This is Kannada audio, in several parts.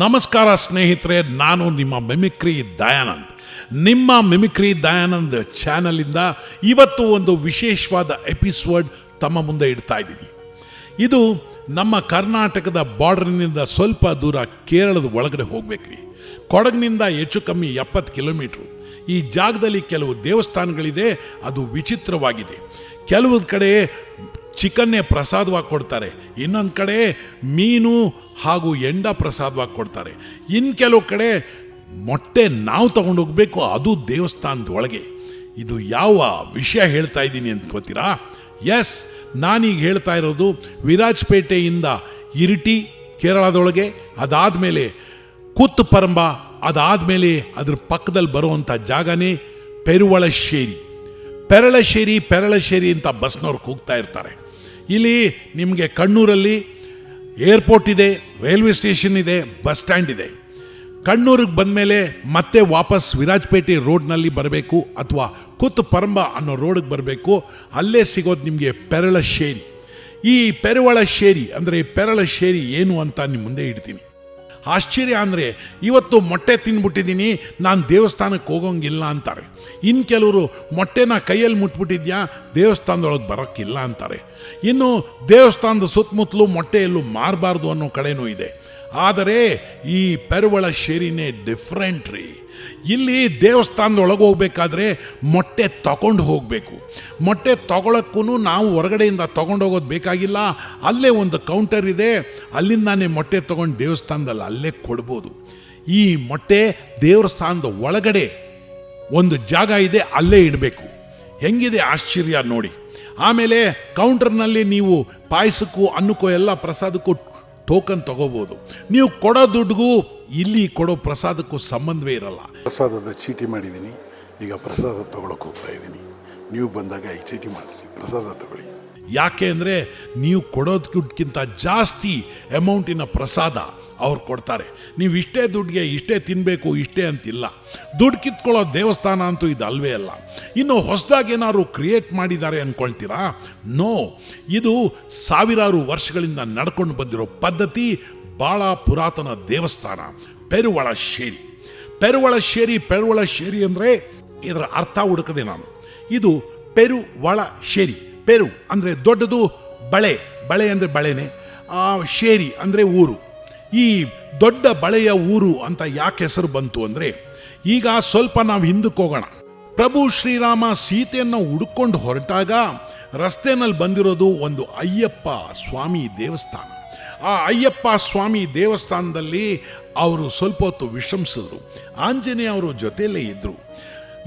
ನಮಸ್ಕಾರ ಸ್ನೇಹಿತರೆ, ನಾನು ನಿಮ್ಮ ಮಿಮಿಕ್ರಿ ದಯಾನಂದ್. ನಿಮ್ಮ ಮಿಮಿಕ್ರಿ ದಯಾನಂದ್ ಚಾನಲಿಂದ ಇವತ್ತು ಒಂದು ವಿಶೇಷವಾದ ಎಪಿಸೋಡ್ ತಮ್ಮ ಮುಂದೆ ಇಡ್ತಾ ಇದ್ದೀನಿ. ಇದು ನಮ್ಮ ಕರ್ನಾಟಕದ ಬಾರ್ಡರ್ನಿಂದ ಸ್ವಲ್ಪ ದೂರ ಕೇರಳದ ಒಳಗಡೆ ಹೋಗ್ಬೇಕ್ರಿ. ಕೊಡಗಿನಿಂದ ಹೆಚ್ಚು ಕಮ್ಮಿ ಎಪ್ಪತ್ತು ಕಿಲೋಮೀಟ್ರು. ಈ ಜಾಗದಲ್ಲಿ ಕೆಲವು ದೇವಸ್ಥಾನಗಳಿದೆ, ಅದು ವಿಚಿತ್ರವಾಗಿದೆ. ಕೆಲವು ಕಡೆ ಚಿಕನ್ನೇ ಪ್ರಸಾದವಾಗಿ ಕೊಡ್ತಾರೆ, ಇನ್ನೊಂದು ಕಡೆ ಮೀನು ಹಾಗೂ ಎಂಡ ಪ್ರಸಾದವಾಗಿ ಕೊಡ್ತಾರೆ. ಇನ್ನು ಕೆಲವು ಕಡೆ ಮೊಟ್ಟೆ ನಾವು ಹೋಗಬೇಕು, ಅದು ದೇವಸ್ಥಾನದೊಳಗೆ ಇದು ಯಾವ ವಿಷಯ ಹೇಳ್ತಾ ಇದ್ದೀನಿ ಅಂತ ಗೊತ್ತೀರಾ? ಎಸ್ ನಾನೀಗ ಹೇಳ್ತಾ ಇರೋದು ವಿರಾಜಪೇಟೆಯಿಂದ ಇರಿಟಿ ಕೇರಳದೊಳಗೆ ಅದಾದ ಮೇಲೆ ಕುತ್ತು ಪರಂಬ ಅದಾದ ಅದಾದಮೇಲೆ ಅದ್ರ ಪಕ್ಕದಲ್ಲಿ ಬರುವಂಥ ಜಾಗನೇ ಪೆರುವಳಶೇರಿ ಪೆರಳಶೇರಿ ಪೆರಳಶೇರಿ ಅಂತ ಬಸ್ನವ್ರು ಕೂಗ್ತಾ ಇರ್ತಾರೆ. ಇಲ್ಲಿ ನಿಮಗೆ ಕಣ್ಣೂರಲ್ಲಿ ಏರ್ಪೋರ್ಟ್ ಇದೆ, ರೈಲ್ವೆ ಸ್ಟೇಷನ್ ಇದೆ, ಬಸ್ ಸ್ಟ್ಯಾಂಡ್ ಇದೆ. ಕಣ್ಣೂರಿಗೆ ಬಂದಮೇಲೆ ಮತ್ತೆ ವಾಪಸ್ ವಿರಾಜಪೇಟೆ ರೋಡ್ನಲ್ಲಿ ಬರಬೇಕು ಅಥವಾ ಕುತ್ ಪರಂಬ ಅನ್ನೋ ರೋಡಿಗೆ ಬರಬೇಕು, ಅಲ್ಲೇ ಸಿಗೋದು ನಿಮಗೆ ಪೆರಳಶೇರಿ ಈ ಪೆರುವಳಶೇರಿ ಅಂದರೆ ಪೆರಳಶೇರಿ ಏನು ಅಂತ ನಿಮ್ಮ ಮುಂದೆ ಇಡ್ತೀನಿ. ಆಶ್ಚರ್ಯ ಅಂದರೆ, ಇವತ್ತು ಮೊಟ್ಟೆ ತಿನ್ಬಿಟ್ಟಿದ್ದೀನಿ ನಾನು ದೇವಸ್ಥಾನಕ್ಕೆ ಹೋಗೋಂಗಿಲ್ಲ ಅಂತಾರೆ. ಇನ್ನು ಕೆಲವರು ಮೊಟ್ಟೆನ ಕೈಯಲ್ಲಿ ಮುಟ್ಬಿಟ್ಟಿದ್ಯಾ, ದೇವಸ್ಥಾನದೊಳಗೆ ಬರೋಕ್ಕಿಲ್ಲ ಅಂತಾರೆ. ಇನ್ನು ದೇವಸ್ಥಾನದ ಸುತ್ತಮುತ್ತಲೂ ಮೊಟ್ಟೆ ಎಲ್ಲೂ ಮಾರಬಾರ್ದು ಅನ್ನೋ ಕಡೆಯೂ ಇದೆ. ಆದರೆ ಈ ಪೆರುವಳ ಶೇರಿನೇ ಡಿಫ್ರೆಂಟ್ ರೀ. ಇಲ್ಲಿ ದೇವಸ್ಥಾನದೊಳಗೆ ಹೋಗ್ಬೇಕಾದ್ರೆ ಮೊಟ್ಟೆ ತಗೊಂಡು ಹೋಗಬೇಕು. ಮೊಟ್ಟೆ ತಗೊಳಕ್ಕೂ ನಾವು ಹೊರಗಡೆಯಿಂದ ತಗೊಂಡು ಹೋಗೋದು ಬೇಕಾಗಿಲ್ಲ. ಅಲ್ಲೇ ಒಂದು ಕೌಂಟರ್ ಇದೆ. ಅಲ್ಲಿಂದಾನೇ ಮೊಟ್ಟೆ ತಗೊಂಡು ದೇವಸ್ಥಾನದಲ್ಲಿ ಅಲ್ಲೇ ಕೊಡ್ಬೋದು. ಈ ಮೊಟ್ಟೆ ದೇವಸ್ಥಾನದ ಒಳಗಡೆ ಒಂದು ಜಾಗ ಇದೆ, ಅಲ್ಲೇ ಇಡಬೇಕು. ಹೆಂಗಿದೆ ಆಶ್ಚರ್ಯ ನೋಡಿ. ಆಮೇಲೆ ಕೌಂಟರ್ನಲ್ಲಿ ನೀವು ಪಾಯಸಕ್ಕೂ ಅನ್ನಕ್ಕೂ ಎಲ್ಲ ಪ್ರಸಾದಕ್ಕೂ ಟೋಕನ್ ತಗೋಬೋದು. ನೀವು ಕೊಡೋ ದುಡ್ಡಿಗೂ ಇಲ್ಲಿ ಕೊಡೋ ಪ್ರಸಾದಕ್ಕೂ ಸಂಬಂಧವೇ ಇರಲ್ಲ. ಪ್ರಸಾದದ ಚೀಟಿ ಮಾಡಿದ್ದೀನಿ. ಈಗ ಪ್ರಸಾದ ತಗೊಳಕ್ಕೆ ಹೋಗ್ತಾ ಇದ್ದೀನಿ. ನೀವು ಬಂದಾಗ ಈ ಚೀಟಿ ಮಾಡಿಸಿ ಪ್ರಸಾದ ತಗೊಳ್ಳಿ. ಯಾಕೆ ಅಂದರೆ ನೀವು ಕೊಡೋದಕ್ಕಿಂತ ಜಾಸ್ತಿ ಅಮೌಂಟಿನ ಪ್ರಸಾದ ಅವ್ರು ಕೊಡ್ತಾರೆ. ನೀವು ಇಷ್ಟೇ ದುಡ್ಡಿಗೆ ಇಷ್ಟೇ ತಿನ್ನಬೇಕು ಇಷ್ಟೇ ಅಂತಿಲ್ಲ. ದುಡ್ಡು ಕಿತ್ಕೊಳ್ಳೋ ದೇವಸ್ಥಾನ ಅಂತೂ ಇದು ಅಲ್ವೇ ಅಲ್ಲ. ಇನ್ನು ಹೊಸದಾಗಿ ಏನಾದ್ರು ಕ್ರಿಯೇಟ್ ಮಾಡಿದ್ದಾರೆ ಅಂದ್ಕೊಳ್ತೀರಾ ನೋ. ಇದು ಸಾವಿರಾರು ವರ್ಷಗಳಿಂದ ನಡ್ಕೊಂಡು ಬಂದಿರೋ ಪದ್ಧತಿ ಭಾಳ ಪುರಾತನ ದೇವಸ್ಥಾನ. ಪೆರುವಳ ಶೇರಿ. ಪೆರುವಳ ಶೇರಿ ಪೆರುವಳ ಶೇರಿ ಅಂದರೆ ಇದರ ಅರ್ಥ ಹುಡುಕದೆ ನಾನು. ಇದು ಪೆರು ಒಳ ಶೇರಿ. ಪೆರು ಅಂದರೆ ದೊಡ್ಡದು, ಬಳೆ. ಬಳೆ ಅಂದರೆ ಬಳೆನೆ. ಶೇರಿ ಅಂದರೆ ಊರು. ಈ ದೊಡ್ಡ ಬಳೆಯ ಊರು ಅಂತ ಯಾಕೆ ಹೆಸರು ಬಂತು ಅಂದರೆ, ಈಗ ಸ್ವಲ್ಪ ನಾವು ಹಿಂದಕ್ಕೆ ಹೋಗೋಣ. ಪ್ರಭು ಶ್ರೀರಾಮ ಸೀತೆಯನ್ನು ಹುಡುಕೊಂಡು ಹೊರಟಾಗ ರಸ್ತೆನಲ್ಲಿ ಬಂದಿರೋದು ಒಂದು ಅಯ್ಯಪ್ಪ ಸ್ವಾಮಿ ದೇವಸ್ಥಾನ. ಆ ಅಯ್ಯಪ್ಪ ಸ್ವಾಮಿ ದೇವಸ್ಥಾನದಲ್ಲಿ ಅವರು ಸ್ವಲ್ಪ ಹೊತ್ತು ವಿಶ್ರಮಿಸಿದ್ರು. ಆಂಜನೇಯ ಅವರು ಜೊತೆಯಲ್ಲೇ ಇದ್ದರು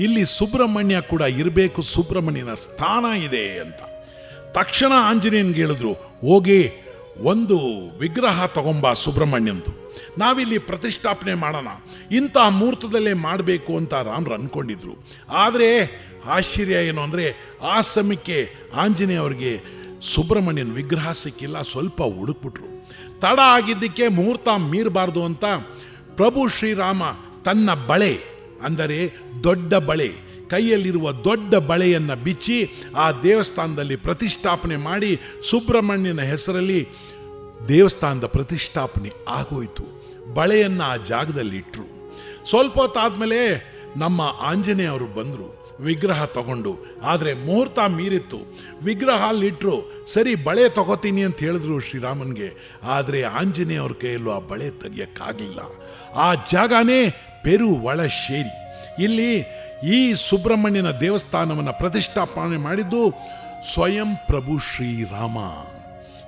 ಇಲ್ಲಿ ಸುಬ್ರಹ್ಮಣ್ಯ ಕೂಡ ಇರಬೇಕು, ಸುಬ್ರಹ್ಮಣ್ಯನ ಸ್ಥಾನ ಇದೆ ಅಂತ. ತಕ್ಷಣ ಆಂಜನೇಯನ್ಗೆ ಹೇಳಿದ್ರು, ಹೋಗಿ ಒಂದು ವಿಗ್ರಹ ತಗೊಂಬ ಸುಬ್ರಹ್ಮಣ್ಯಂದು. ನಾವಿಲ್ಲಿ ಪ್ರತಿಷ್ಠಾಪನೆ ಮಾಡೋಣ. ಇಂಥ ಮುಹೂರ್ತದಲ್ಲೇ ಮಾಡಬೇಕು ಅಂತ ರಾಮ್ರು ಅಂದ್ಕೊಂಡಿದ್ರು ಆದರೆ ಆಶ್ಚರ್ಯ ಏನು ಅಂದರೆ ಆ ಸಮಯಕ್ಕೆ ಆಂಜನೇಯ ಅವರಿಗೆ ಸುಬ್ರಹ್ಮಣ್ಯನ ವಿಗ್ರಹ ಸಿಕ್ಕಿಲ್ಲ, ಸ್ವಲ್ಪ ಹುಡುಕ್ಬಿಟ್ರು. ತಡ ಆಗಿದ್ದಕ್ಕೆ ಮುಹೂರ್ತ ಮೀರಬಾರ್ದು ಅಂತ ಪ್ರಭು ಶ್ರೀರಾಮ ತನ್ನ ಬಳೆ, ಅಂದರೆ ದೊಡ್ಡ ಬಳೆ ಕೈಯಲ್ಲಿರುವ ದೊಡ್ಡ ಬಳೆಯನ್ನು ಬಿಚ್ಚಿ ಆ ದೇವಸ್ಥಾನದಲ್ಲಿ ಪ್ರತಿಷ್ಠಾಪನೆ ಮಾಡಿ ಸುಬ್ರಹ್ಮಣ್ಯನ ಹೆಸರಲ್ಲಿ ದೇವಸ್ಥಾನದ ಪ್ರತಿಷ್ಠಾಪನೆ ಆಗೋಯ್ತು. ಬಳೆಯನ್ನು ಆ ಜಾಗದಲ್ಲಿಟ್ಟರು ಸ್ವಲ್ಪ ಹೊತ್ತಾದಮೇಲೆ ನಮ್ಮ ಆಂಜನೇಯ ಅವರು ಬಂದರು, ವಿಗ್ರಹ ತಗೊಂಡು. ಆದರೆ ಮುಹೂರ್ತ ಮೀರಿತ್ತು. ವಿಗ್ರಹ ಅಲ್ಲಿಟ್ಟರು ಸರಿ, ಬಳೆ ತಗೋತೀನಿ ಅಂತ ಹೇಳಿದ್ರು ಶ್ರೀರಾಮನ್ಗೆ. ಆದರೆ ಆಂಜನೇಯ ಅವ್ರ ಕೈಯಲ್ಲೂ ಆ ಬಳೆ ತೆಗಿಯೋಕ್ಕಾಗಲಿಲ್ಲ. ಆ ಜಾಗನೇ ಪೆರು ಒಳ ಶೇರಿ. ಇಲ್ಲಿ ಈ ಸುಬ್ರಹ್ಮಣ್ಯನ ದೇವಸ್ಥಾನವನ್ನು ಪ್ರತಿಷ್ಠಾಪನೆ ಮಾಡಿದ್ದು ಸ್ವಯಂ ಪ್ರಭು ಶ್ರೀರಾಮ.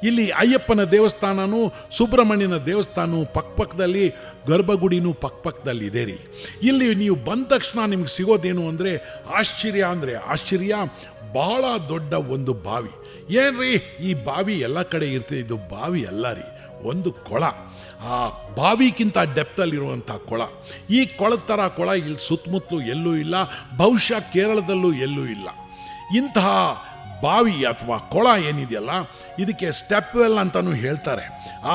ಇಲ್ಲಿ ಅಯ್ಯಪ್ಪನ ದೇವಸ್ಥಾನವೂ ಸುಬ್ರಹ್ಮಣ್ಯನ ದೇವಸ್ಥಾನವು ಪಕ್ಕಪಕ್ಕದಲ್ಲಿ ಗರ್ಭಗುಡಿನೂ ಪಕ್ಕಪಕ್ಕದಲ್ಲಿ ಇದೆ ರೀ. ಇಲ್ಲಿ ನೀವು ಬಂದ ತಕ್ಷಣ ನಿಮ್ಗೆ ಸಿಗೋದೇನು ಅಂದರೆ ಆಶ್ಚರ್ಯ ಅಂದರೆ ಆಶ್ಚರ್ಯ ಭಾಳ ದೊಡ್ಡ ಒಂದು ಬಾವಿ. ಏನ್ರಿ ಈ ಬಾವಿ ಎಲ್ಲ ಕಡೆ ಇರ್ತದೆ ಇದು ಬಾವಿ ಅಲ್ಲ ರೀ. ಒಂದು ಕೊಳ. ಆ ಬಾವಿಗಿಂತ ಡೆಪ್ತಲ್ಲಿರುವಂಥ ಕೊಳ. ಈ ಕೊಳದ ಥರ ಕೊಳ ಇಲ್ಲಿ ಸುತ್ತಮುತ್ತಲೂ ಎಲ್ಲೂ ಇಲ್ಲ, ಬಹುಶಃ ಕೇರಳದಲ್ಲೂ ಎಲ್ಲೂ ಇಲ್ಲ. ಇಂತಹ ಬಾವಿ ಅಥವಾ ಕೊಳ ಏನಿದೆಯಲ್ಲ, ಇದಕ್ಕೆ ಸ್ಟೆಪ್ ವೆಲ್ ಅಂತಲೂ ಹೇಳ್ತಾರೆ.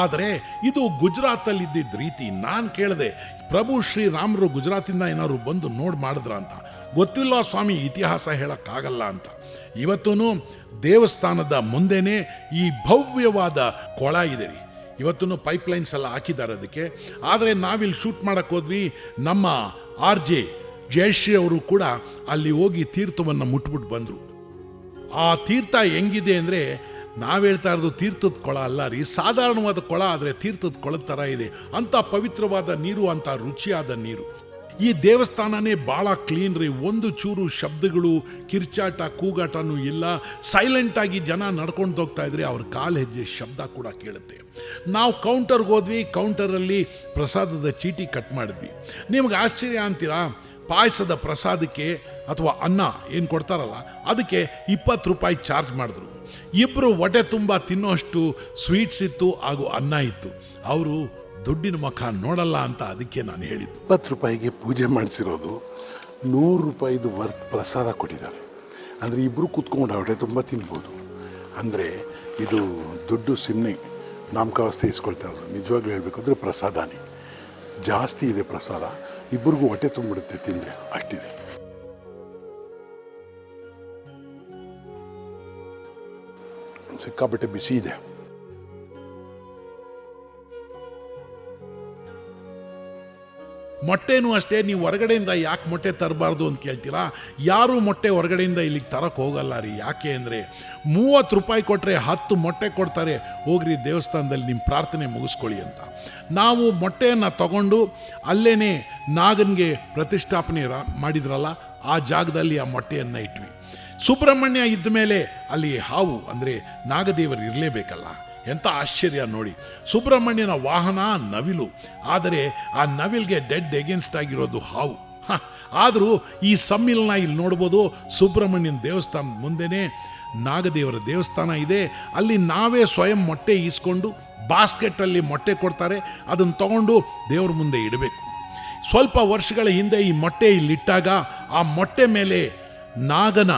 ಆದರೆ ಇದು ಗುಜರಾತಲ್ಲಿ ಇದ್ದಿದ್ದ ರೀತಿ ನಾನು ಕೇಳಿದೆ, ಪ್ರಭು ಶ್ರೀರಾಮರು ಗುಜರಾತಿಂದ ಏನಾದ್ರು ಬಂದು ನೋಡಿ ಮಾಡಿದ್ರ ಅಂತ. ಗೊತ್ತಿಲ್ಲ ಸ್ವಾಮಿ, ಇತಿಹಾಸ ಹೇಳೋಕ್ಕಾಗಲ್ಲ ಅಂತ. ಇವತ್ತೂ ದೇವಸ್ಥಾನದ ಮುಂದೆನೇ ಈ ಭವ್ಯವಾದ ಕೊಳ ಇದೆ ರೀ. ಇವತ್ತು ಪೈಪ್ಲೈನ್ಸ್ ಎಲ್ಲ ಹಾಕಿದ್ದಾರೆ ಅದಕ್ಕೆ. ಆದರೆ ನಾವಿಲ್ಲಿ ಶೂಟ್ ಮಾಡಕ್ಕೆ ಹೋದ್ವಿ, ನಮ್ಮ ಆರ್ ಜೆ ಜಯಶ್ರೀ ಅವರು ಕೂಡ ಅಲ್ಲಿ ಹೋಗಿ ತೀರ್ಥವನ್ನು ಮುಟ್ಬಿಟ್ಟು ಬಂದರು. ಆ ತೀರ್ಥ ಹೆಂಗಿದೆ ಅಂದರೆ, ನಾವು ಹೇಳ್ತಾ ಇರೋದು ತೀರ್ಥದ ಕೊಳ ಅಲ್ಲ ರೀ, ಸಾಧಾರಣವಾದ ಕೊಳ ಆದರೆ ತೀರ್ಥದ ಕೊಳದ ಥರ ಇದೆ. ಅಂಥ ಪವಿತ್ರವಾದ ನೀರು, ಅಂಥ ರುಚಿಯಾದ ನೀರು. ಈ ದೇವಸ್ಥಾನನೇ ಭಾಳ ಕ್ಲೀನ್ ರೀ. ಒಂದು ಚೂರು ಶಬ್ದಗಳು, ಕಿರ್ಚಾಟ, ಕೂಗಾಟನೂ ಇಲ್ಲ. ಸೈಲೆಂಟಾಗಿ ಜನ ನಡ್ಕೊಂಡು ಹೋಗ್ತಾ ಇದ್ರೆ ಅವ್ರ ಕಾಲು ಹೆಜ್ಜೆ ಶಬ್ದ ಕೂಡ ಕೇಳುತ್ತೆ. ನಾವು ಕೌಂಟರ್ಗೆ ಹೋದ್ವಿ ಕೌಂಟರಲ್ಲಿ ಪ್ರಸಾದದ ಚೀಟಿ ಕಟ್ ಮಾಡಿದ್ವಿ. ನಿಮ್ಗೆ ಆಶ್ಚರ್ಯ ಅಂತೀರಾ? ಪಾಯಸದ ಪ್ರಸಾದಕ್ಕೆ ಅಥವಾ ಅನ್ನ ಏನು ಕೊಡ್ತಾರಲ್ಲ, ಅದಕ್ಕೆ ಇಪ್ಪತ್ತು ರೂಪಾಯಿ ಚಾರ್ಜ್ ಮಾಡಿದ್ರು. ಇಬ್ಬರು ಹೊಟ್ಟೆ ತುಂಬ ತಿನ್ನೋಷ್ಟು ಸ್ವೀಟ್ಸ್ ಇತ್ತು, ಹಾಗೂ ಅನ್ನ ಇತ್ತು. ಅವರು ದುಡ್ಡಿನ ಮುಖ ನೋಡಲ್ಲ ಅಂತ ಅದಕ್ಕೆ ನಾನು ಹೇಳಿದ್ದು. ಇಪ್ಪತ್ತು ರೂಪಾಯಿಗೆ ಪೂಜೆ ಮಾಡಿಸಿರೋದು ನೂರು ರೂಪಾಯಿದು ವರ್ತ್ ಪ್ರಸಾದ ಕೊಟ್ಟಿದ್ದಾರೆ. ಅಂದರೆ ಇಬ್ಬರು ಕೂತ್ಕೊಂಡು ಹೊಟ್ಟೆ ತುಂಬ ತಿನ್ಬೋದು. ಅಂದರೆ ಇದು ದುಡ್ಡು ಸುಮ್ಮನೆ ನಾಮಕಾವಸ್ಥೆ ಇಸ್ಕೊಳ್ತಾ ಇರೋದು. ನಿಜವಾಗ್ಲೂ ಹೇಳಬೇಕು ಅಂದರೆ ಪ್ರಸಾದನೇ. ಜಾಸ್ತಿ ಇದೆ ಪ್ರಸಾದ. ಇಬ್ಬರಿಗೂ ಹೊಟ್ಟೆ ತುಂಬಿಡುತ್ತೆ ತಿಂದರೆ. ಅಷ್ಟಿದೆ. ಸಿಕ್ಕಾಪಟ್ಟೆ ಬಿಸಿ ಇದೆ. ಮೊಟ್ಟೆನೂ ಅಷ್ಟೇ, ನೀವು ಹೊರಗಡೆಯಿಂದ ಯಾಕೆ ಮೊಟ್ಟೆ ತರಬಾರ್ದು ಅಂತ ಕೇಳ್ತೀರಾ? ಯಾರೂ ಮೊಟ್ಟೆ ಹೊರಗಡೆಯಿಂದ ಇಲ್ಲಿಗೆ ತರಕ್ಕೆ ಹೋಗಲ್ಲ ರೀ. ಯಾಕೆ ಅಂದರೆ ಮೂವತ್ತು ರೂಪಾಯಿ ಕೊಟ್ಟರೆ ಹತ್ತು ಮೊಟ್ಟೆ ಕೊಡ್ತಾರೆ, ಹೋಗ್ರಿ ದೇವಸ್ಥಾನದಲ್ಲಿ ನಿಮ್ಮ ಪ್ರಾರ್ಥನೆ ಮುಗಿಸ್ಕೊಳ್ಳಿ ಅಂತ. ನಾವು ಮೊಟ್ಟೆಯನ್ನು ತಗೊಂಡು ಅಲ್ಲೇ ನಾಗನಿಗೆ ಪ್ರತಿಷ್ಠಾಪನೆ ಮಾಡಿದ್ರಲ್ಲ, ಆ ಜಾಗದಲ್ಲಿ ಆ ಮೊಟ್ಟೆಯನ್ನು ಇಟ್ವಿ. ಸುಬ್ರಹ್ಮಣ್ಯ ಇದ್ದ ಮೇಲೆ ಅಲ್ಲಿ ಹಾವು ಅಂದರೆ ನಾಗದೇವರು ಇರಲೇಬೇಕಲ್ಲ. ಎಂಥ ಆಶ್ಚರ್ಯ ನೋಡಿ. ಸುಬ್ರಹ್ಮಣ್ಯನ ವಾಹನ ನವಿಲು. ಆದರೆ ಆ ನವಿಲ್ಗೆ ಡೆಡ್ ಎಗೇನ್ಸ್ಟ್ ಆಗಿರೋದು ಹಾವು. ಆದರೂ ಈ ಸಮ್ಮಿಲನ ಇಲ್ಲಿ ನೋಡ್ಬೋದು ಸುಬ್ರಹ್ಮಣ್ಯನ ದೇವಸ್ಥಾನದ ಮುಂದೆನೇ ನಾಗದೇವರ ದೇವಸ್ಥಾನ ಇದೆ. ಅಲ್ಲಿ ನಾವೇ ಸ್ವಯಂ ಮೊಟ್ಟೆ ಈಸ್ಕೊಂಡು ಬಾಸ್ಕೆಟಲ್ಲಿ ಮೊಟ್ಟೆ ಕೊಡ್ತಾರೆ. ಅದನ್ನು ತಗೊಂಡು ದೇವ್ರ ಮುಂದೆ ಇಡಬೇಕು. ಸ್ವಲ್ಪ ವರ್ಷಗಳ ಹಿಂದೆ ಈ ಮೊಟ್ಟೆ ಇಲ್ಲಿಟ್ಟಾಗ ಆ ಮೊಟ್ಟೆ ಮೇಲೆ ನಾಗನ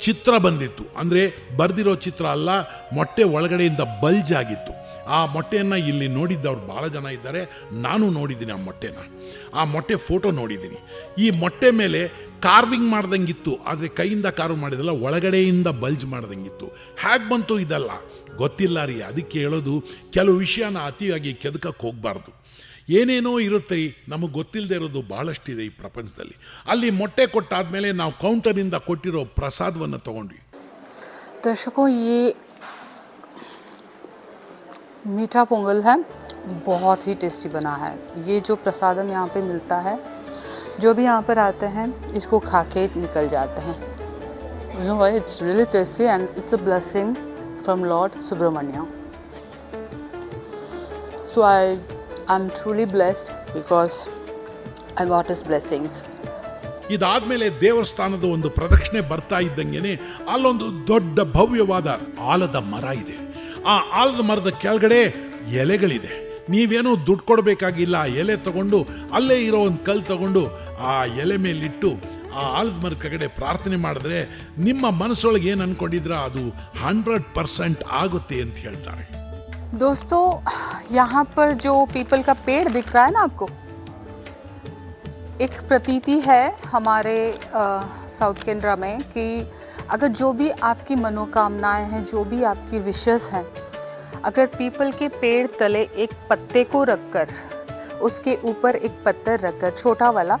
ಚಿತ್ರ ಬಂದಿತ್ತು. ಅಂದರೆ ಬರೆದಿರೋ ಚಿತ್ರ ಅಲ್ಲ, ಮೊಟ್ಟೆ ಒಳಗಡೆಯಿಂದ ಬಲ್ಜ್ ಆಗಿತ್ತು. ಆ ಮೊಟ್ಟೆಯನ್ನು ಇಲ್ಲಿ ನೋಡಿದ್ದವ್ರು ಭಾಳ ಜನ ಇದ್ದಾರೆ. ನಾನು ನೋಡಿದ್ದೀನಿ ಆ ಮೊಟ್ಟೆನ. ಆ ಮೊಟ್ಟೆ ಫೋಟೋ ನೋಡಿದ್ದೀನಿ. ಈ ಮೊಟ್ಟೆ ಮೇಲೆ ಕಾರ್ವಿಂಗ್ ಮಾಡ್ದಂಗಿತ್ತು, ಆದರೆ ಕೈಯಿಂದ ಕಾರ್ವ್ ಮಾಡಿದಲ್ಲ, ಒಳಗಡೆಯಿಂದ ಬಲ್ಜ್ ಮಾಡ್ದಂಗಿತ್ತು. ಹೇಗೆ ಬಂತು ಇದಲ್ಲ? ಗೊತ್ತಿಲ್ಲ ರೀ, ಅದಕ್ಕೆ ಹೇಳೋದು, ಕೆಲವು ವಿಷಯನ ಅತಿಯಾಗಿ ಕೆದಕಕ್ಕೆ ಹೋಗಬಾರ್ದು. ಏನೇನೋ ಇರುತ್ತೆ ನಮಗೆ ಗೊತ್ತಿಲ್ಲದೆ ಇರೋದು ಭಾಳಷ್ಟಿದೆ ಈ ಪ್ರಪಂಚದಲ್ಲಿ ಅಲ್ಲಿ ಮೊಟ್ಟೆ ಕೊಟ್ಟಾದ್ಮೇಲೆ ನಾವು ಕೌಂಟರಿಂದ ಕೊಟ್ಟಿರೋ ಪ್ರಸಾದವನ್ನು ತಗೊಂಡ್ವಿ दर्शकों ये मीठा पोंगल है बहुत ही टेस्टी बना है ये जो प्रसादम यहाँ पे मिलता है जो भी यहाँ पर आते हैं इसको खा के निकल जाते हैं you know it's really tasty and it's a blessing from lord Subramanya so I I truly blessed because I got his blessings ಇದಾದ್ಮೇಲೆ ದೇವಸ್ಥಾನದ ಒಂದು ಪ್ರದಕ್ಷಿಣೆ ಬರ್ತಾ ಇದ್ದಂಗೆನೆ ಅಲ್ಲೊಂದು ದೊಡ್ಡ ಭವ್ಯವಾದ ಆಲದ ಮರ ಇದೆ. ಆ ಆಲದ ಮರದ ಕೆಳಗಡೆ ಎಲೆಗಳಿದೆ. ನೀವೇನೋ ದುಡ್ಡು ಕೊಡಬೇಕಾಗಿಲ್ಲ. ಎಲೆ ತಗೊಂಡು ಅಲ್ಲೇ ಇರೋ ಒಂದು ಕಲ್ಲು ತಗೊಂಡು ಆ ಎಲೆ ಮೇಲಿಟ್ಟು ಆ ಆಲದ ಮರದ ಕೆಳಗಡೆ ಪ್ರಾರ್ಥನೆ ಮಾಡಿದ್ರೆ ನಿಮ್ಮ ಮನಸ್ಸೊಳಗೆ ಏನು ಅಂದ್ಕೊಂಡಿದ್ರೆ ಅದು ಹಂಡ್ರೆಡ್ ಪರ್ಸೆಂಟ್ ಆಗುತ್ತೆ ಅಂತ ಹೇಳ್ತಾರೆ. ದೋಸ್ತೋ यहाँ पर जो पीपल का पेड़ दिख रहा है ना आपको, एक प्रतीति है हमारे साउथ केनरा में कि अगर जो भी आपकी मनोकामनाएँ हैं, जो भी आपकी विशेष हैं, अगर पीपल के पेड़ तले एक पत्ते को रखकर, उसके ऊपर एक पत्थर रखकर, छोटा वाला,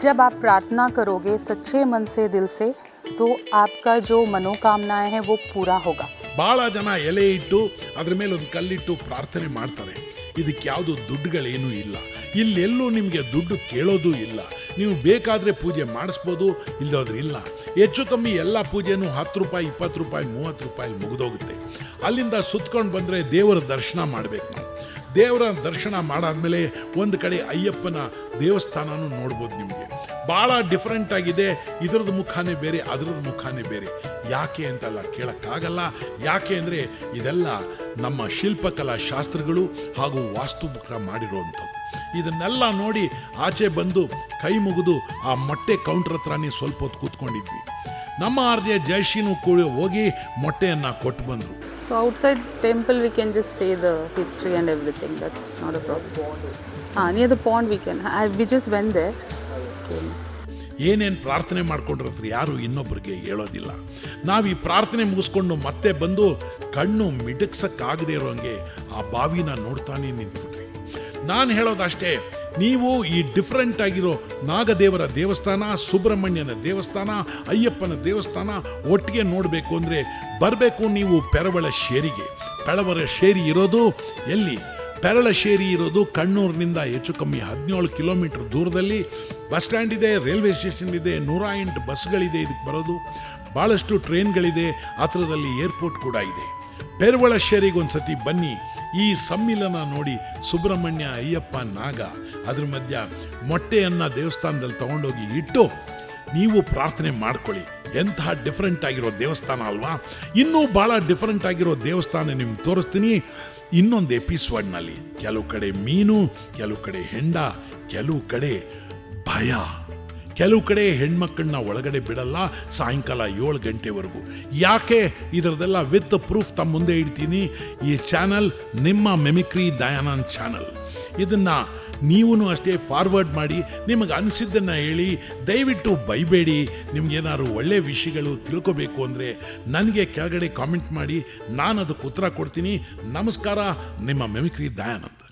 जब आप प्रार्थना करोगे सच्चे मन से, दिल से तो आपका जो मनोकामनाएँ हैं वो पूरा होगा। ಭಾಳ ಜನ ಎಲೆ ಇಟ್ಟು ಅದ್ರ ಮೇಲೆ ಒಂದು ಕಲ್ಲಿಟ್ಟು ಪ್ರಾರ್ಥನೆ ಮಾಡ್ತಾರೆ. ಇದಕ್ಕೆ ಯಾವುದು ದುಡ್ಡುಗಳೇನೂ ಇಲ್ಲ. ಇಲ್ಲೆಲ್ಲೂ ನಿಮಗೆ ದುಡ್ಡು ಕೇಳೋದು ಇಲ್ಲ. ನೀವು ಬೇಕಾದರೆ ಪೂಜೆ ಮಾಡಿಸ್ಬೋದು ಇಲ್ಲದ್ರೆ ಇಲ್ಲ. ಹೆಚ್ಚು ಕಮ್ಮಿ ಎಲ್ಲ ಪೂಜೆನೂ ಹತ್ತು ರೂಪಾಯಿ, ಇಪ್ಪತ್ತು ರೂಪಾಯಿ, ಮೂವತ್ತು ರೂಪಾಯಿ ಮುಗಿದೋಗುತ್ತೆ. ಅಲ್ಲಿಂದ ಸುತ್ಕೊಂಡು ಬಂದರೆ ದೇವರ ದರ್ಶನ ಮಾಡಬೇಕು ನಾವು. ದೇವರ ದರ್ಶನ ಮಾಡಾದಮೇಲೆ ಒಂದು ಕಡೆ ಅಯ್ಯಪ್ಪನ ದೇವಸ್ಥಾನನೂ ನೋಡ್ಬೋದು ನಿಮಗೆ. ಭಾಳ ಡಿಫ್ರೆಂಟ್ ಆಗಿದೆ. ಮುಖಾನೇ ಬೇರೆ ಅದರದ್ದು ಮುಖಾನೇ ಬೇರೆ. ಯಾಕೆ ಅಂತೆಲ್ಲ ಕೇಳೋಕ್ಕಾಗಲ್ಲ. ಯಾಕೆ ಅಂದರೆ ಇದೆಲ್ಲ ನಮ್ಮ ಶಿಲ್ಪಕಲಾ ಶಾಸ್ತ್ರಗಳು ಹಾಗೂ ವಾಸ್ತುಮುಖ ಮಾಡಿರುವಂಥದ್ದು. ಇದನ್ನೆಲ್ಲ ನೋಡಿ ಆಚೆ ಬಂದು ಕೈ ಮುಗಿದು ಆ ಮೊಟ್ಟೆ ಕೌಂಟರ್ ಹತ್ರನೇ ಸ್ವಲ್ಪ ಹೊತ್ತು ಕೂತ್ಕೊಂಡಿದ್ವಿ. ನಮ್ಮ ಆರ್ಜೆ ಜೆ ಕೂಡಿ ಕೂಡ ಹೋಗಿ ಮೊಟ್ಟೆಯನ್ನು ಕೊಟ್ಟು ಬಂದರು. So outside temple we can just say the history and everything that's not a problem ಹಾಂ near the pond we can we just went there. ಏನೇನು ಪ್ರಾರ್ಥನೆ ಮಾಡ್ಕೊಂಡಿರ್ತಾರೆ ಯಾರು ಇನ್ನೊಬ್ಬರಿಗೆ ಹೇಳೋದಿಲ್ಲ. ನಾವು ಈ ಪ್ರಾರ್ಥನೆ ಮುಗಿಸ್ಕೊಂಡು ಮತ್ತೆ ಬಂದು ಕಣ್ಣು ಮಿಡಕ್ಸಕ್ಕಾಗದೇ ಇರೋಂಗೆ ಆ ಬಾವಿನ ನೋಡ್ತಾನೆ ನಿಂತ್ಬಿಟ್ರಿ. ನಾನು ಹೇಳೋದಷ್ಟೇ, ನೀವು ಈ ಡಿಫ್ರೆಂಟ್ ಆಗಿರೋ ನಾಗದೇವರ ದೇವಸ್ಥಾನ, ಸುಬ್ರಹ್ಮಣ್ಯನ ದೇವಸ್ಥಾನ, ಅಯ್ಯಪ್ಪನ ದೇವಸ್ಥಾನ ಒಟ್ಟಿಗೆ ನೋಡಬೇಕು ಅಂದರೆ ಬರಬೇಕು ನೀವು ಪೆರವಳ ಶೇರಿಗೆ. ಪೆಳವರ ಶೇರಿ ಇರೋದು ಎಲ್ಲಿ? ಪೆರಳ ಶೇರಿ ಇರೋದು ಕಣ್ಣೂರಿನಿಂದ ಹೆಚ್ಚು ಕಮ್ಮಿ ಹದಿನೇಳು ಕಿಲೋಮೀಟ್ರ್ ದೂರದಲ್ಲಿ. ಬಸ್ ಸ್ಟ್ಯಾಂಡ್ ಇದೆ, ರೈಲ್ವೆ ಸ್ಟೇಷನ್ ಇದೆ, ನೂರ ಎಂಟು ಬಸ್ಗಳಿದೆ ಇದಕ್ಕೆ ಬರೋದು. ಭಾಳಷ್ಟು ಟ್ರೈನ್ಗಳಿದೆ, ಹತ್ರದಲ್ಲಿ ಏರ್ಪೋರ್ಟ್ ಕೂಡ ಇದೆ. ಶೇರಿಗೆ ಒಂದ್ಸತಿ ಬನ್ನಿ, ಈ ಸಮ್ಮಿಲನ ನೋಡಿ ಸುಬ್ರಹ್ಮಣ್ಯ ಅಯ್ಯಪ್ಪ ನಾಗ. ಅದ್ರ ಮಧ್ಯ ಮೊಟ್ಟೆಯನ್ನು ದೇವಸ್ಥಾನದಲ್ಲಿ ತಗೊಂಡೋಗಿ ಇಟ್ಟು ನೀವು ಪ್ರಾರ್ಥನೆ ಮಾಡ್ಕೊಳ್ಳಿ. ಎಂತಹ ಡಿಫ್ರೆಂಟ್ ಆಗಿರೋ ದೇವಸ್ಥಾನ ಅಲ್ವಾ? ಇನ್ನೂ ಭಾಳ ಡಿಫ್ರೆಂಟ್ ಆಗಿರೋ ದೇವಸ್ಥಾನ ನಿಮ್ಗೆ ತೋರಿಸ್ತೀನಿ. ಇನ್ನೊಂದು ಎಪಿಸೋಡ್ನಲ್ಲಿ ಕೆಲವು ಕಡೆ ಮೀನು, ಕೆಲವು ಕಡೆ ಹೆಂಡ, ಕೆಲವು ಕಡೆ ಭಯ. ಕೆಲವು ಕಡೆ ಹೆಣ್ಮಕ್ಕಳನ್ನ ಒಳಗಡೆ ಬಿಡಲ್ಲ, ಸಾಯಂಕಾಲ ಏಳು ಗಂಟೆವರೆಗೂ. ಯಾಕೆ? ಇದರದೆಲ್ಲ ವಿತ್ ಪ್ರೂಫ್ ತಮ್ಮ ಮುಂದೆ ಇಡ್ತೀನಿ. ಈ ಚಾನಲ್ ನಿಮ್ಮ ಮೆಮಿಕ್ರಿ ದಯಾನಂದ್ ಚಾನಲ್. ಇದನ್ನು ನೀವೂ ಅಷ್ಟೇ ಫಾರ್ವರ್ಡ್ ಮಾಡಿ, ನಿಮಗೆ ಅನಿಸಿದ್ದನ್ನು ಹೇಳಿ, ದಯವಿಟ್ಟು ಬೈಬೇಡಿ. ನಿಮ್ಗೇನಾದ್ರು ಒಳ್ಳೆ ವಿಷಯಗಳು ತಿಳ್ಕೋಬೇಕು ಅಂದರೆ ನನಗೆ ಕೆಳಗಡೆ ಕಾಮೆಂಟ್ ಮಾಡಿ ನಾನು ಅದಕ್ಕೆ ಉತ್ತರ ಕೊಡ್ತೀನಿ. ನಮಸ್ಕಾರ, ನಿಮ್ಮ ಮೆಮಿಕ್ರಿ ದಯಾನಂದ್.